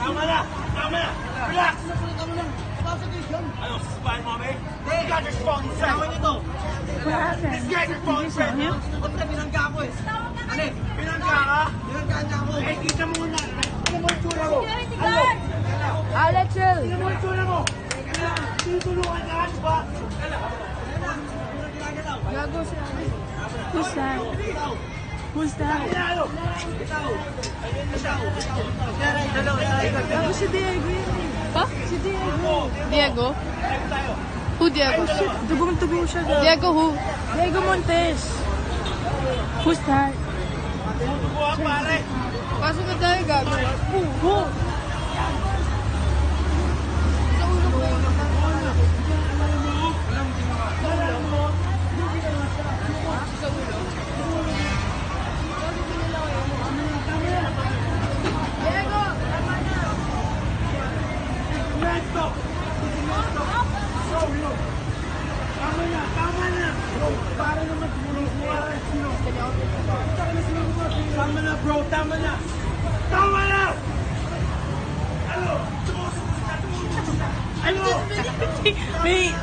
Tama na! Tama na! Relax! Ano, saspahin mo kami? This guy's your phone, sir! What happened? This guy's your phone, Did you sir! saw him? Pinangga ka? Eh, kita mo na! Ano mo yung tsura mo? Ano? I'll chill. Ano mo yung tsura mo? Tinutulungan ka, di ba? Gago siya. Who's that? Who's that? Ano? Gago should? Diego? Who Diego? Oh, Diego who? Diego Montes. Who's that? Pasok na tayo, gabi. Tama na! Tama na! Para naman tumulong ko sino? Tama na bro! Tama na! Tama na! Ano? Ano? May,